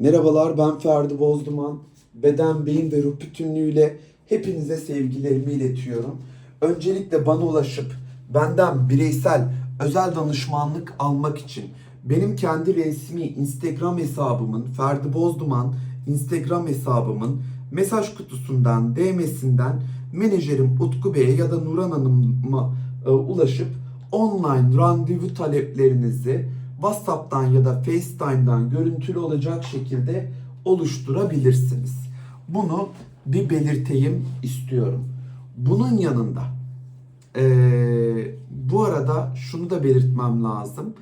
Merhabalar ben Ferdi Bozduman. Beden, beyin ve ruh bütünlüğüyle hepinize sevgilerimi iletiyorum. Öncelikle bana ulaşıp benden bireysel özel danışmanlık almak için benim kendi resmi Instagram hesabımın Ferdi Bozduman Instagram hesabımın mesaj kutusundan DM'sinden menajerim Utku Bey'e ya da Nuran Hanım'a e, ulaşıp online randevu taleplerinizi WhatsApp'tan ya da FaceTime'dan görüntülü olacak şekilde oluşturabilirsiniz. Bunu bir belirteyim istiyorum. Bunun yanında eee, bu arada şunu da belirtmem lazım.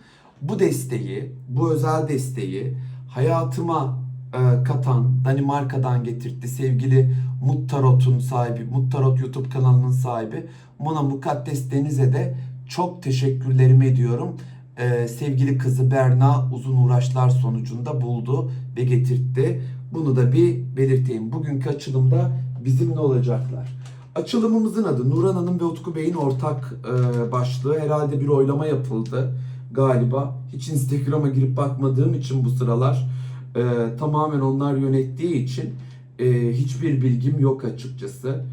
Bu desteği, bu özel desteği hayatıma e, katan, Danimarka'dan getirtti sevgili Muttarot'un sahibi, Muttarot YouTube kanalının sahibi Mona Mukaddes Deniz'e de çok teşekkürlerimi ediyorum. Ee, sevgili kızı Berna uzun uğraşlar sonucunda buldu ve getirtti. Bunu da bir belirteyim. Bugünkü açılımda bizimle olacaklar. Açılımımızın adı Nuran Hanım ve Utku Bey'in ortak e, başlığı. Herhalde bir oylama yapıldı galiba. Hiç Instagram'a girip bakmadığım için bu sıralar e, tamamen onlar yönettiği için e, hiçbir bilgim yok açıkçası.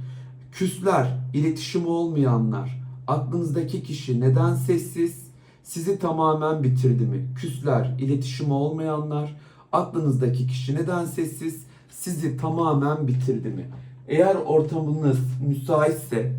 Küsler, iletişimi olmayanlar, aklınızdaki kişi neden sessiz, sizi tamamen bitirdi mi? Küsler, iletişimi olmayanlar, aklınızdaki kişi neden sessiz, sizi tamamen bitirdi mi? Eğer ortamınız müsaitse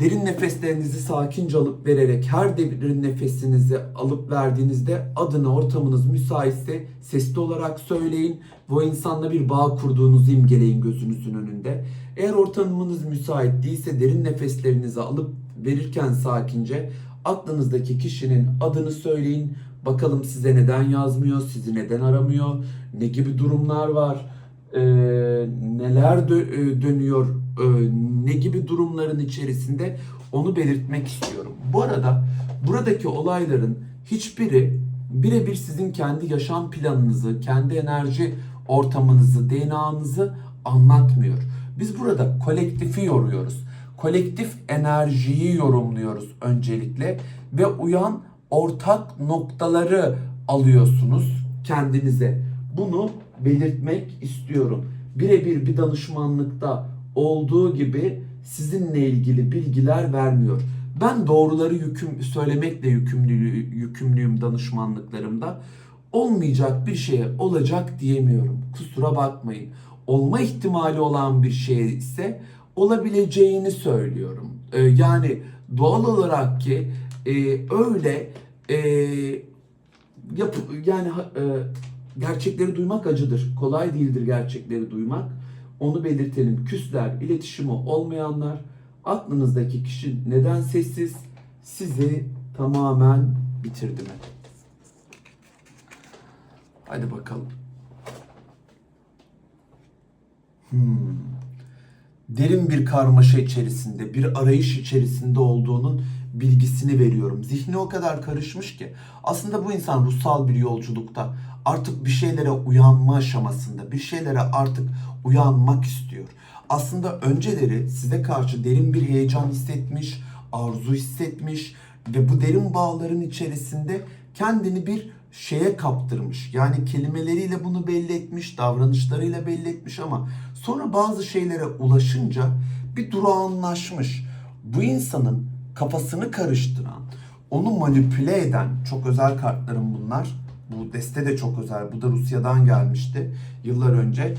derin nefeslerinizi sakince alıp vererek her derin nefesinizi alıp verdiğinizde adına ortamınız müsaitse sesli olarak söyleyin o insanla bir bağ kurduğunuzu imgeleyin gözünüzün önünde. Eğer ortamınız müsait değilse derin nefeslerinizi alıp verirken sakince aklınızdaki kişinin adını söyleyin. Bakalım size neden yazmıyor, sizi neden aramıyor, ne gibi durumlar var, ee, neler dö- e, dönüyor, e, ne gibi durumların içerisinde onu belirtmek istiyorum. Bu arada buradaki olayların hiçbiri birebir sizin kendi yaşam planınızı, kendi enerji ortamınızı, DNA'nızı anlatmıyor. Biz burada kolektifi yoruyoruz. Kolektif enerjiyi yorumluyoruz öncelikle ve uyan ortak noktaları alıyorsunuz kendinize. Bunu belirtmek istiyorum. Birebir bir danışmanlıkta olduğu gibi sizinle ilgili bilgiler vermiyor. Ben doğruları yüküm, söylemekle yükümlü, yükümlüyüm danışmanlıklarımda. Olmayacak bir şeye olacak diyemiyorum. Kusura bakmayın. Olma ihtimali olan bir şey ise olabileceğini söylüyorum. Ee, yani doğal olarak ki e, öyle e, yap yani e, gerçekleri duymak acıdır. Kolay değildir gerçekleri duymak. Onu belirtelim. Küsler, iletişimi olmayanlar, aklınızdaki kişi neden sessiz? Sizi tamamen bitirdi mi? Hadi bakalım. Hmm. Derin bir karmaşa içerisinde, bir arayış içerisinde olduğunun bilgisini veriyorum. Zihni o kadar karışmış ki aslında bu insan ruhsal bir yolculukta artık bir şeylere uyanma aşamasında, bir şeylere artık uyanmak istiyor. Aslında önceleri size karşı derin bir heyecan hissetmiş, arzu hissetmiş ve bu derin bağların içerisinde kendini bir şeye kaptırmış. Yani kelimeleriyle bunu belli etmiş, davranışlarıyla belli etmiş ama sonra bazı şeylere ulaşınca bir durağanlaşmış. Bu insanın kafasını karıştıran, onu manipüle eden çok özel kartlarım bunlar. Bu deste de çok özel. Bu da Rusya'dan gelmişti yıllar önce.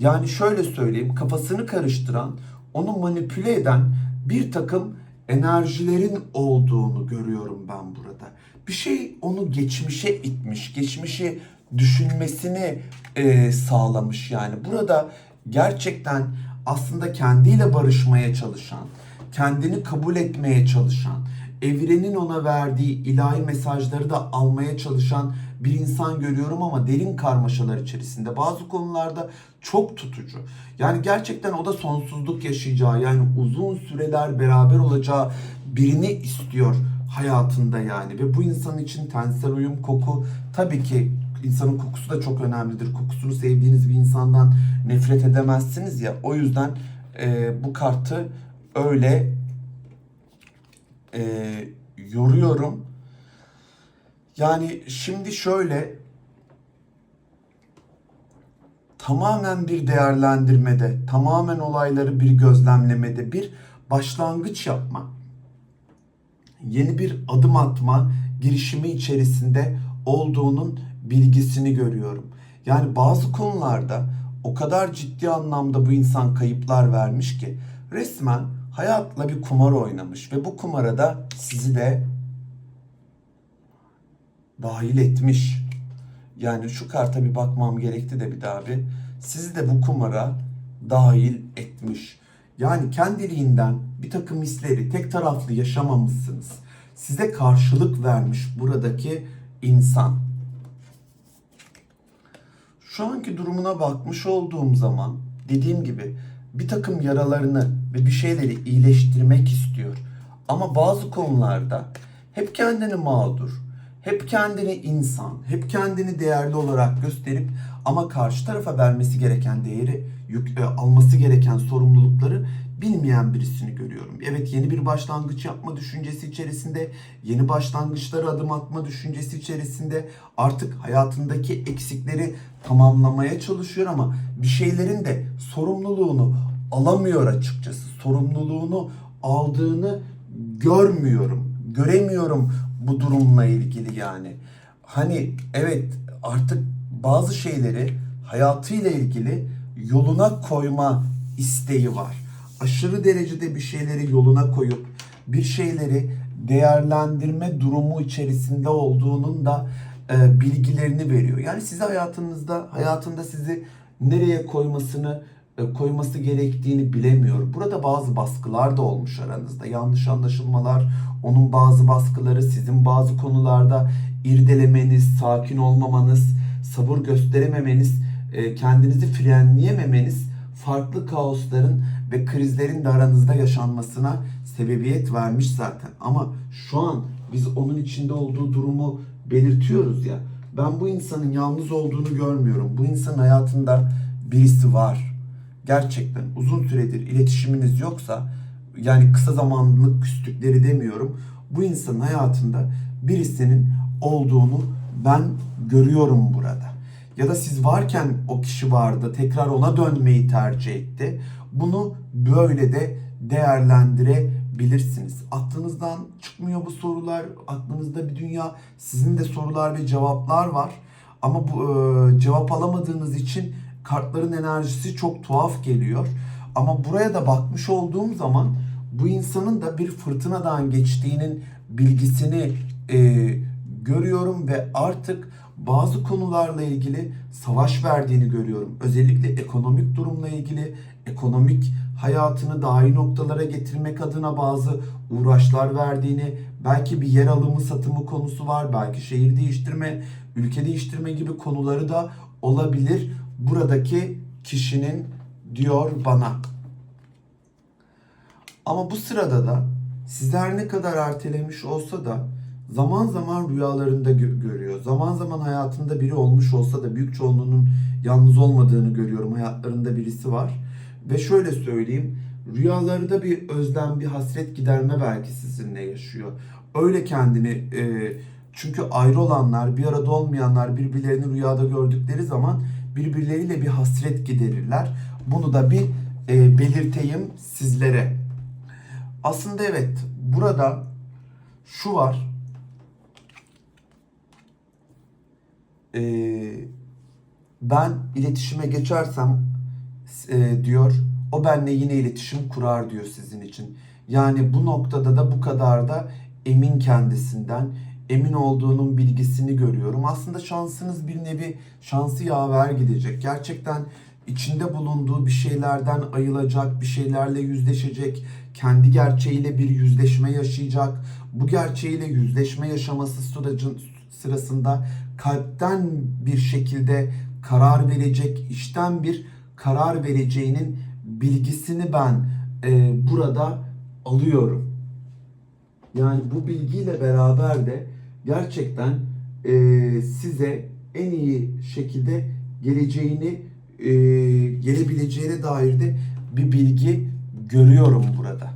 Yani şöyle söyleyeyim, kafasını karıştıran, onu manipüle eden bir takım enerjilerin olduğunu görüyorum ben burada. Bir şey onu geçmişe itmiş, geçmişi düşünmesini e, sağlamış yani. Burada gerçekten aslında kendiyle barışmaya çalışan, kendini kabul etmeye çalışan, evrenin ona verdiği ilahi mesajları da almaya çalışan bir insan görüyorum ama derin karmaşalar içerisinde. Bazı konularda çok tutucu. Yani gerçekten o da sonsuzluk yaşayacağı yani uzun süreler beraber olacağı birini istiyor hayatında yani. Ve bu insan için tensel uyum, koku tabii ki insanın kokusu da çok önemlidir. Kokusunu sevdiğiniz bir insandan nefret edemezsiniz ya. O yüzden e, bu kartı öyle e, yoruyorum. Yani şimdi şöyle tamamen bir değerlendirmede, tamamen olayları bir gözlemlemede, bir başlangıç yapma, yeni bir adım atma girişimi içerisinde olduğunun bilgisini görüyorum. Yani bazı konularda o kadar ciddi anlamda bu insan kayıplar vermiş ki resmen hayatla bir kumar oynamış ve bu kumara da sizi de dahil etmiş. Yani şu karta bir bakmam gerekti de bir daha bir. Sizi de bu kumara dahil etmiş. Yani kendiliğinden bir takım hisleri tek taraflı yaşamamışsınız. Size karşılık vermiş buradaki insan. Şu anki durumuna bakmış olduğum zaman dediğim gibi bir takım yaralarını ve bir şeyleri iyileştirmek istiyor. Ama bazı konularda hep kendini mağdur, hep kendini insan, hep kendini değerli olarak gösterip ama karşı tarafa vermesi gereken değeri, yük, e, alması gereken sorumlulukları bilmeyen birisini görüyorum. Evet yeni bir başlangıç yapma düşüncesi içerisinde, yeni başlangıçlara adım atma düşüncesi içerisinde artık hayatındaki eksikleri tamamlamaya çalışıyor ama bir şeylerin de sorumluluğunu alamıyor açıkçası. Sorumluluğunu aldığını görmüyorum. Göremiyorum bu durumla ilgili yani. Hani evet artık bazı şeyleri hayatıyla ilgili yoluna koyma isteği var. Aşırı derecede bir şeyleri yoluna koyup bir şeyleri değerlendirme durumu içerisinde olduğunun da e, bilgilerini veriyor. Yani size hayatınızda hayatında sizi nereye koymasını e, koyması gerektiğini bilemiyor. Burada bazı baskılar da olmuş aranızda. Yanlış anlaşılmalar, onun bazı baskıları, sizin bazı konularda irdelemeniz, sakin olmamanız, sabır gösterememeniz, e, kendinizi frenleyememeniz farklı kaosların ve krizlerin de aranızda yaşanmasına sebebiyet vermiş zaten. Ama şu an biz onun içinde olduğu durumu belirtiyoruz ya. Ben bu insanın yalnız olduğunu görmüyorum. Bu insanın hayatında birisi var. Gerçekten uzun süredir iletişiminiz yoksa yani kısa zamanlık küslükleri demiyorum. Bu insanın hayatında birisinin olduğunu ben görüyorum burada. Ya da siz varken o kişi vardı, tekrar ona dönmeyi tercih etti. Bunu böyle de değerlendirebilirsiniz. Aklınızdan çıkmıyor bu sorular. Aklınızda bir dünya sizin de sorular ve cevaplar var. Ama bu e, cevap alamadığınız için kartların enerjisi çok tuhaf geliyor. Ama buraya da bakmış olduğum zaman bu insanın da bir fırtınadan geçtiğinin bilgisini e, görüyorum ve artık bazı konularla ilgili savaş verdiğini görüyorum. Özellikle ekonomik durumla ilgili, ekonomik hayatını daha iyi noktalara getirmek adına bazı uğraşlar verdiğini, belki bir yer alımı satımı konusu var, belki şehir değiştirme, ülke değiştirme gibi konuları da olabilir buradaki kişinin diyor bana. Ama bu sırada da sizler ne kadar ertelemiş olsa da zaman zaman rüyalarında gö- görüyor. Zaman zaman hayatında biri olmuş olsa da büyük çoğunluğunun yalnız olmadığını görüyorum. Hayatlarında birisi var. Ve şöyle söyleyeyim. Rüyalarında bir özlem, bir hasret giderme belki sizinle yaşıyor. Öyle kendini e, çünkü ayrı olanlar, bir arada olmayanlar birbirlerini rüyada gördükleri zaman birbirleriyle bir hasret giderirler. Bunu da bir e, belirteyim sizlere. Aslında evet burada şu var. Ee, ben iletişime geçersem e, diyor o benle yine iletişim kurar diyor sizin için. Yani bu noktada da bu kadar da emin kendisinden, emin olduğunun bilgisini görüyorum. Aslında şansınız bir nevi şansı yaver gidecek. Gerçekten içinde bulunduğu bir şeylerden ayılacak, bir şeylerle yüzleşecek, kendi gerçeğiyle bir yüzleşme yaşayacak. Bu gerçeğiyle yüzleşme yaşaması sürecin sırasında kalpten bir şekilde karar verecek, içten bir karar vereceğinin bilgisini ben e, burada alıyorum. Yani bu bilgiyle beraber de gerçekten e, size en iyi şekilde geleceğini e, gelebileceğine dair de bir bilgi görüyorum burada.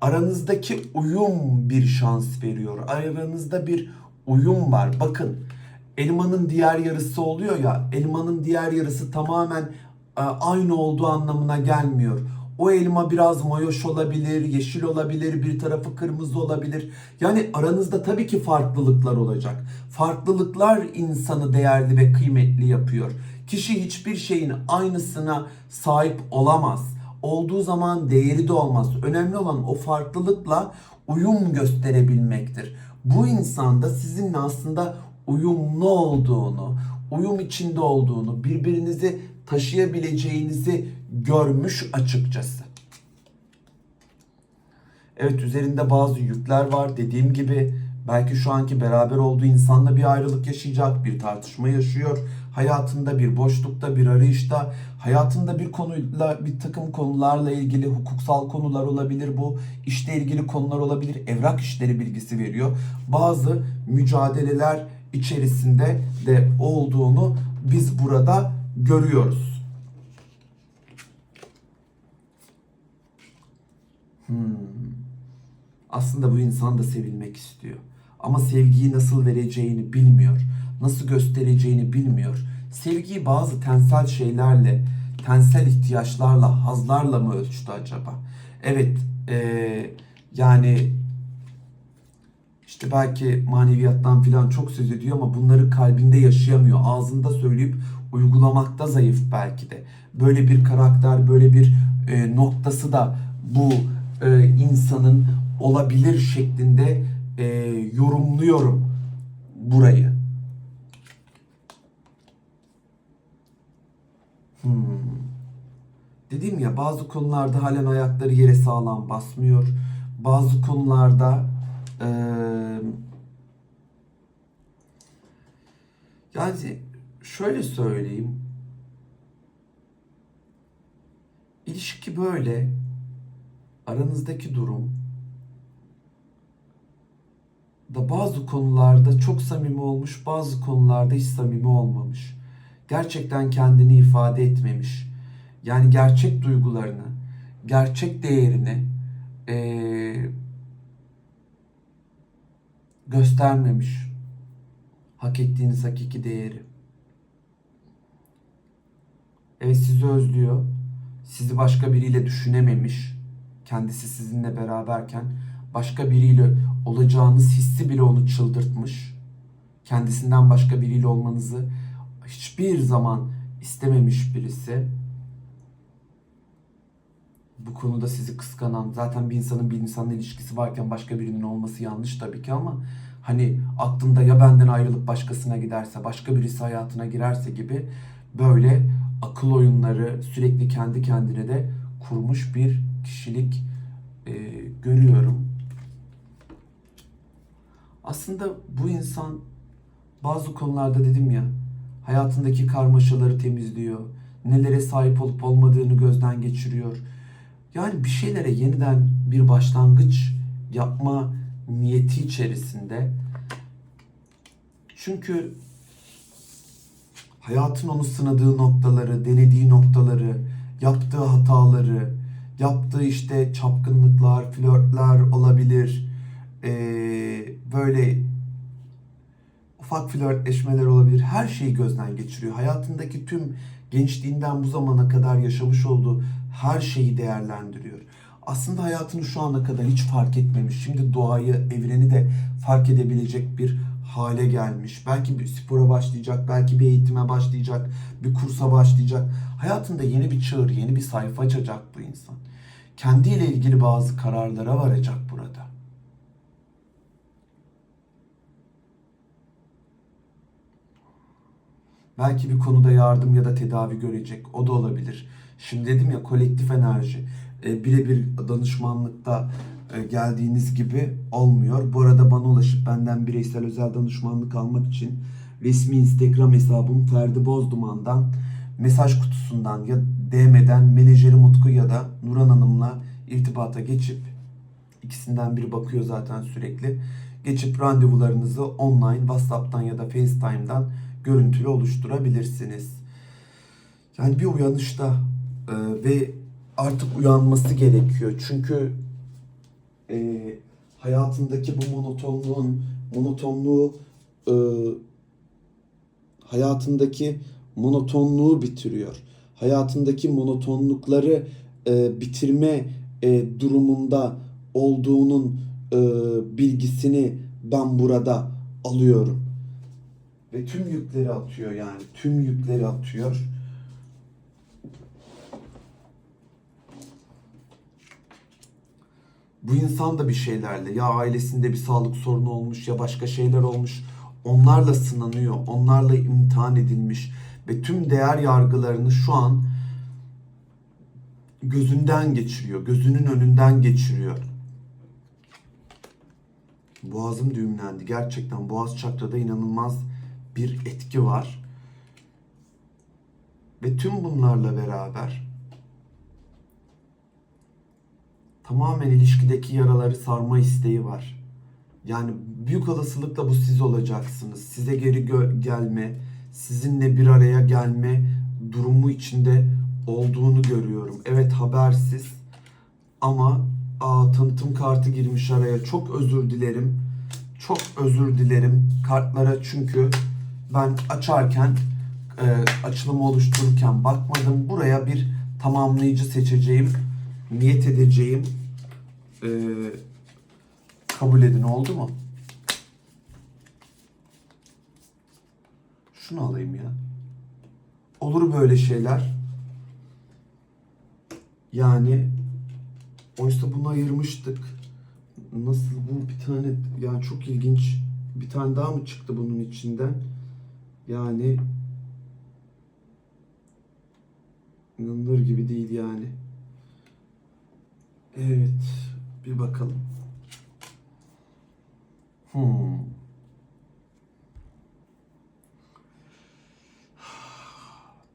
Aranızdaki uyum bir şans veriyor. Aranızda bir uyum var. Bakın elmanın diğer yarısı oluyor ya. Elmanın diğer yarısı tamamen aynı olduğu anlamına gelmiyor. O elma biraz mayoş olabilir, yeşil olabilir, bir tarafı kırmızı olabilir. Yani aranızda tabii ki farklılıklar olacak. Farklılıklar insanı değerli ve kıymetli yapıyor. Kişi hiçbir şeyin aynısına sahip olamaz. Olduğu zaman değeri de olmaz. Önemli olan o farklılıkla uyum gösterebilmektir. Bu insanda sizinle aslında uyumlu olduğunu, uyum içinde olduğunu, birbirinizi taşıyabileceğinizi görmüş açıkçası. Evet üzerinde bazı yükler var. Dediğim gibi belki şu anki beraber olduğu insanla bir ayrılık yaşayacak, bir tartışma yaşıyor. Hayatında bir boşlukta, bir arayışta, hayatında bir konuyla, bir takım konularla ilgili hukuksal konular olabilir bu. işle ilgili konular olabilir. Evrak işleri bilgisi veriyor. Bazı mücadeleler içerisinde de olduğunu biz burada görüyoruz. Hmm. Aslında bu insan da sevilmek istiyor. Ama sevgiyi nasıl vereceğini bilmiyor. Nasıl göstereceğini bilmiyor. Sevgiyi bazı tensel şeylerle, tensel ihtiyaçlarla, hazlarla mı ölçtü acaba? Evet, eee, yani işte belki maneviyattan falan çok söz ediyor ama bunları kalbinde yaşayamıyor. Ağzında söyleyip uygulamakta zayıf belki de. Böyle bir karakter, böyle bir e, noktası da bu e, insanın olabilir şeklinde e, yorumluyorum burayı. Hmm. Dedim ya bazı konularda halen ayakları yere sağlam basmıyor. Bazı konularda eee, yani şöyle söyleyeyim. İlişki böyle. Aranızdaki durum da bazı konularda çok samimi olmuş, bazı konularda hiç samimi olmamış. Gerçekten kendini ifade etmemiş. Yani gerçek duygularını, gerçek değerini eee, göstermemiş. Hak ettiğiniz hakiki değeri. Evet sizi özlüyor. Sizi başka biriyle düşünememiş. Kendisi sizinle beraberken başka biriyle olacağınız hissi bile onu çıldırtmış. Kendisinden başka biriyle olmanızı hiçbir zaman istememiş birisi. Bu konuda sizi kıskanan, zaten bir insanın bir insanla ilişkisi varken başka birinin olması yanlış tabii ki ama hani aklında ya benden ayrılıp başkasına giderse, başka birisi hayatına girerse gibi böyle akıl oyunları sürekli kendi kendine de kurmuş bir kişilik e, görüyorum. Aslında bu insan bazı konularda dedim ya hayatındaki karmaşaları temizliyor. Nelere sahip olup olmadığını gözden geçiriyor. Yani bir şeylere yeniden bir başlangıç yapma niyeti içerisinde. Çünkü hayatın onu sınadığı noktaları, denediği noktaları, yaptığı hataları, yaptığı işte çapkınlıklar, flörtler olabilir. Ee, böyle ufak flörtleşmeler olabilir. Her şeyi gözden geçiriyor. Hayatındaki tüm gençliğinden bu zamana kadar yaşamış olduğu her şeyi değerlendiriyor. Aslında hayatını şu ana kadar hiç fark etmemiş. Şimdi doğayı, evreni de fark edebilecek bir hale gelmiş. Belki bir spora başlayacak, belki bir eğitime başlayacak, bir kursa başlayacak. Hayatında yeni bir çığır, yeni bir sayfa açacak bu insan. Kendiyle ilgili bazı kararlara varacak burada. Belki bir konuda yardım ya da tedavi görecek. O da olabilir. Şimdi dedim ya kolektif enerji. E, birebir danışmanlıkta geldiğiniz gibi olmuyor. Bu arada bana ulaşıp benden bireysel özel danışmanlık almak için resmi Instagram hesabım Ferdi Bozduman'dan mesaj kutusundan ya DM'den menajeri Mutku ya da Nuran Hanım'la irtibata geçip ikisinden biri bakıyor zaten sürekli. Geçip randevularınızı online WhatsApp'tan ya da FaceTime'dan görüntülü oluşturabilirsiniz. Yani bir uyanışta e, ve artık uyanması gerekiyor. Çünkü e, hayatındaki bu monotonluğun monotonluğu e, hayatındaki monotonluğu bitiriyor. Hayatındaki monotonlukları e, bitirme e, durumunda olduğunun e, bilgisini ben burada alıyorum. Ve tüm yükleri atıyor yani. Tüm yükleri atıyor. Bu insan da bir şeylerle ya ailesinde bir sağlık sorunu olmuş ya başka şeyler olmuş. Onlarla sınanıyor, onlarla imtihan edilmiş ve tüm değer yargılarını şu an gözünden geçiriyor, gözünün önünden geçiriyor. Boğazım düğümlendi. Gerçekten boğaz çakrada inanılmaz bir etki var. Ve tüm bunlarla beraber tamamen ilişkideki yaraları sarma isteği var. Yani büyük olasılıkla bu siz olacaksınız. Size geri gö- gelme, sizinle bir araya gelme durumu içinde olduğunu görüyorum. Evet habersiz ama aa, tanıtım kartı girmiş araya. Çok özür dilerim. Çok özür dilerim kartlara çünkü ben açarken e, açılımı oluştururken bakmadım. Buraya bir tamamlayıcı seçeceğim. Niyet edeceğim. E, kabul edin oldu mu? Şunu alayım ya. Olur böyle şeyler. Yani oysa bunu ayırmıştık. Nasıl bu bir tane yani çok ilginç bir tane daha mı çıktı bunun içinden? Yani inanılır gibi değil yani. Evet, bir bakalım. Hmm.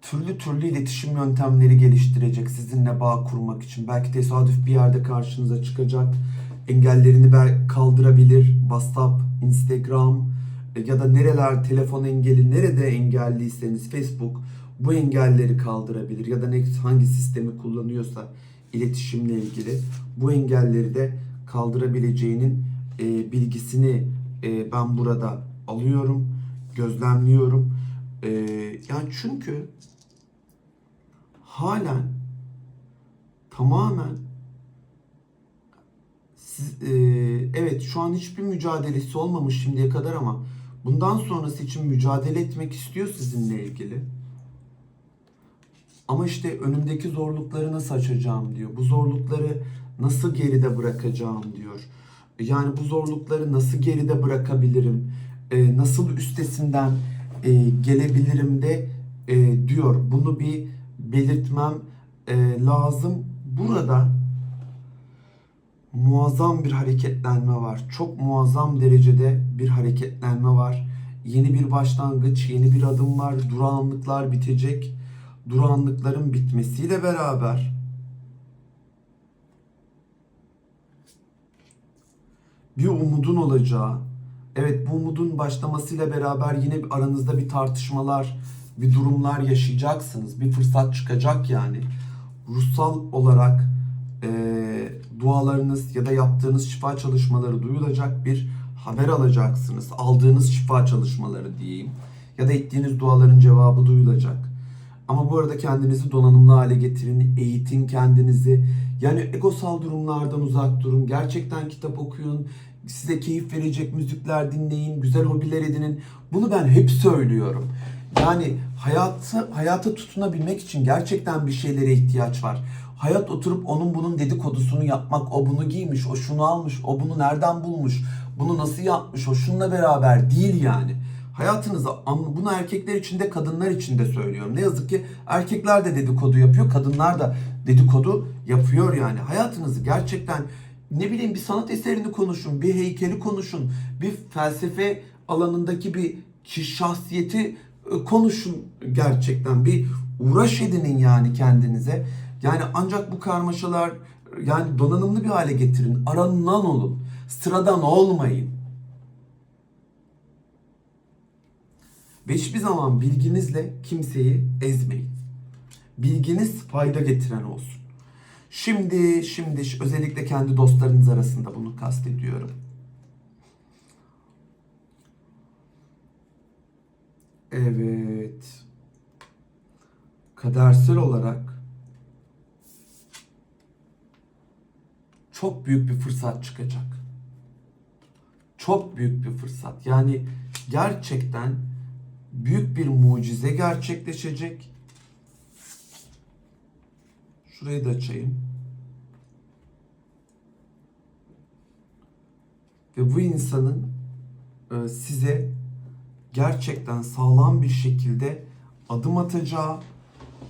Türlü türlü iletişim yöntemleri geliştirecek sizinle bağ kurmak için. Belki tesadüf bir yerde karşınıza çıkacak. Engellerini kaldırabilir. WhatsApp, Instagram e, ya da nereler telefon engeli nerede engelliyseniz Facebook bu engelleri kaldırabilir ya da ne hangi sistemi kullanıyorsa iletişimle ilgili bu engelleri de kaldırabileceğinin e, bilgisini e, ben burada alıyorum, gözlemliyorum. E, yani çünkü halen tamamen siz, e, evet şu an hiçbir mücadelesi olmamış şimdiye kadar ama bundan sonrası için mücadele etmek istiyor sizinle ilgili. Ama işte önümdeki zorlukları nasıl açacağım diyor. Bu zorlukları nasıl geride bırakacağım diyor. Yani bu zorlukları nasıl geride bırakabilirim? Ee, nasıl üstesinden e, gelebilirim de e, diyor. Bunu bir belirtmem e, lazım. Burada muazzam bir hareketlenme var. Çok muazzam derecede bir hareketlenme var. Yeni bir başlangıç, yeni bir adım var. Durağanlıklar bitecek. Durağanlıkların bitmesiyle beraber bir umudun olacağı, evet bu umudun başlamasıyla beraber yine aranızda bir tartışmalar, bir durumlar yaşayacaksınız. Bir fırsat çıkacak yani. Ruhsal olarak eee, dualarınız ya da yaptığınız şifa çalışmaları duyulacak bir haber alacaksınız. Aldığınız şifa çalışmaları diyeyim. Ya da ettiğiniz duaların cevabı duyulacak. Ama bu arada kendinizi donanımlı hale getirin, eğitin kendinizi. Yani egosal durumlardan uzak durun. Gerçekten kitap okuyun. Size keyif verecek müzikler dinleyin, güzel hobiler edinin. Bunu ben hep söylüyorum. Yani hayatı, hayata tutunabilmek için gerçekten bir şeylere ihtiyaç var. Hayat oturup onun bunun dedikodusunu yapmak, o bunu giymiş, o şunu almış, o bunu nereden bulmuş, bunu nasıl yapmış, o şununla beraber değil yani. Hayatınızı an- bunu erkekler için de kadınlar için de söylüyorum. Ne yazık ki erkekler de dedikodu yapıyor, kadınlar da dedikodu yapıyor yani. Hayatınızı gerçekten ne bileyim bir sanat eserini konuşun, bir heykeli konuşun, bir felsefe alanındaki bir şahsiyeti e, konuşun gerçekten. Bir uğraş edinin yani kendinize. Yani ancak bu karmaşalar yani donanımlı bir hale getirin. Aranılan olun. Sıradan olmayın. Ve hiçbir zaman bilginizle kimseyi ezmeyin. Bilginiz fayda getiren olsun. Şimdi, şimdi özellikle kendi dostlarınız arasında bunu kastediyorum. Evet. Kadersel olarak çok büyük bir fırsat çıkacak. Çok büyük bir fırsat. Yani gerçekten büyük bir mucize gerçekleşecek. Şurayı da açayım. Ve bu insanın e, size gerçekten sağlam bir şekilde adım atacağı,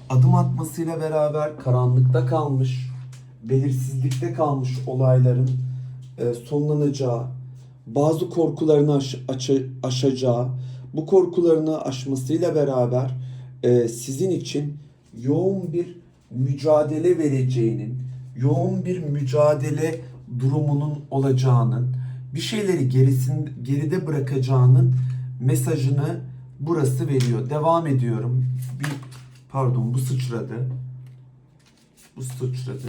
adım atmasıyla beraber karanlıkta kalmış, belirsizlikte kalmış olayların e, sonlanacağı, bazı korkularını aş- aça- aşacağı, bu korkularını aşmasıyla beraber e, sizin için yoğun bir mücadele vereceğinin, yoğun bir mücadele durumunun olacağının, bir şeyleri gerisin, geride bırakacağının mesajını burası veriyor. Devam ediyorum. Bir pardon bu sıçradı. Bu sıçradı.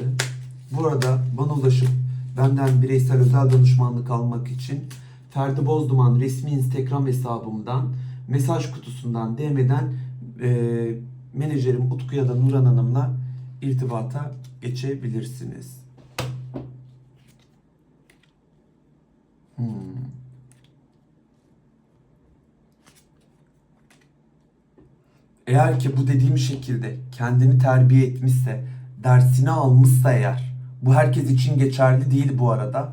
Bu arada bana ulaşıp benden bireysel özel danışmanlık almak için Ferdi Bozduman resmi Instagram hesabımdan mesaj kutusundan DM'den e, menajerim Utku ya da Nuran Hanım'la irtibata geçebilirsiniz. Hmm. Eğer ki bu dediğim şekilde kendini terbiye etmişse, dersini almışsa eğer, bu herkes için geçerli değil bu arada.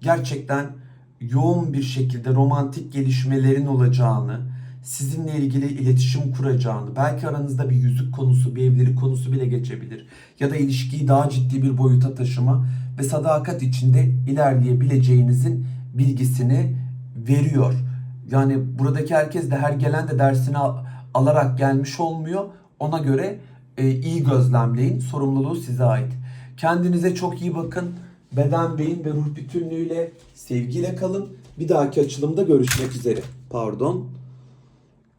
Gerçekten yoğun bir şekilde romantik gelişmelerin olacağını, sizinle ilgili iletişim kuracağını, belki aranızda bir yüzük konusu, bir evlilik konusu bile geçebilir. Ya da ilişkiyi daha ciddi bir boyuta taşıma ve sadakat içinde ilerleyebileceğinizin bilgisini veriyor. Yani buradaki herkes de her gelen de dersini al- alarak gelmiş olmuyor. Ona göre e, iyi gözlemleyin. Sorumluluğu size ait. Kendinize çok iyi bakın. Beden, beyin ve ruh bütünlüğüyle sevgiyle kalın. Bir dahaki açılımda görüşmek üzere. Pardon.